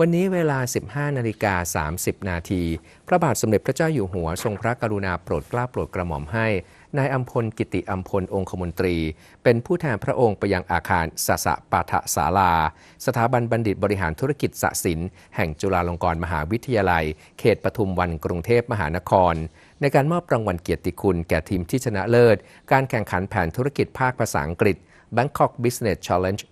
วันนี้เวลา 15 นาฬิกา 30 นาที พระบาทสมเด็จพระเจ้าอยู่หัวทรงพระกรุณาโปรดเกล้าโปรดกระหม่อมให้ นายอัมพลกิติอัมพลองคมนตรี เป็นผู้แทนพระองค์ไปยังอาคารสสะปาฐศาลา สถาบันบัณฑิตบริหารธุรกิจสศิลป์แห่งจุฬาลงกรณ์มหาวิทยาลัย เขตปทุมวันกรุงเทพมหานคร ในการมอบรางวัลเกียรติคุณแก่ทีมที่ชนะเลิศ การแข่งขันแผนธุรกิจภาคภาษาอังกฤษ Bangkok Business Challenge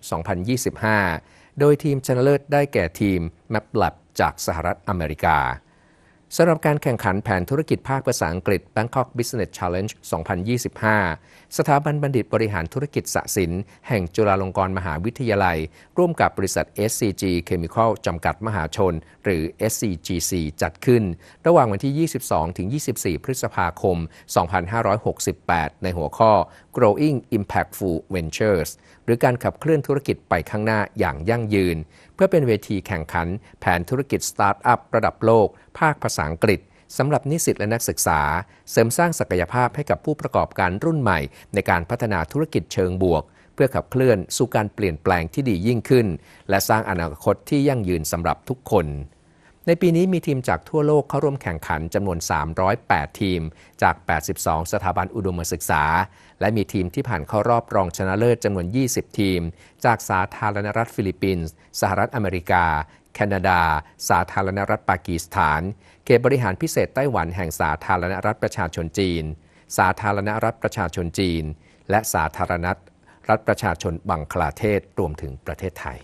2025 โดยทีมชนะเลิศได้แก่ทีม MapLab จากสหรัฐอเมริกา สำหรับการแข่งขันแผนธุรกิจภาคภาษาอังกฤษ Bangkok Business Challenge 2025 สถาบันบัณฑิตบริหารธุรกิจสศิลป์แห่งจุฬาลงกรณ์มหาวิทยาลัย ร่วมกับบริษัท SCG Chemical จำกัดมหาชน หรือ SCGC จัดขึ้น ระหว่างวันที่ 22ถึง24 พฤษภาคม 2568 ในหัวข้อ Growing Impactful Ventures หรือการขับเคลื่อนธุรกิจไปข้างหน้าอย่างยั่งยืน เพื่อเป็นเวทีแข่งขัน แผนธุรกิจสตาร์ทอัพระดับโลก ภาคภาษาอังกฤษสำหรับนิสิตและนักศึกษา เสริมสร้างศักยภาพให้กับผู้ประกอบการรุ่นใหม่ ในการพัฒนาธุรกิจเชิงบวก เพื่อขับเคลื่อนสู่การเปลี่ยนแปลงที่ดียิ่งขึ้น และสร้างอนาคตที่ยั่งยืนสำหรับทุกคน ในปีนี้มีทีมจากทั่วโลกเข้าร่วมแข่งขันจำนวน 308 ทีม จาก 82 สถาบันอุดมศึกษา และมีทีมที่ผ่านเข้ารอบรองชนะเลิศจำนวน 20 ทีม จากสาธารณรัฐฟิลิปปินส์ สหรัฐอเมริกา แคนาดา สาธารณรัฐปากีสถาน เขตบริหารพิเศษไต้หวันแห่งสาธารณรัฐประชาชนจีน สาธารณรัฐประชาชนจีน และสาธารณรัฐประชาชนบังคลาเทศรวมถึงประเทศไทย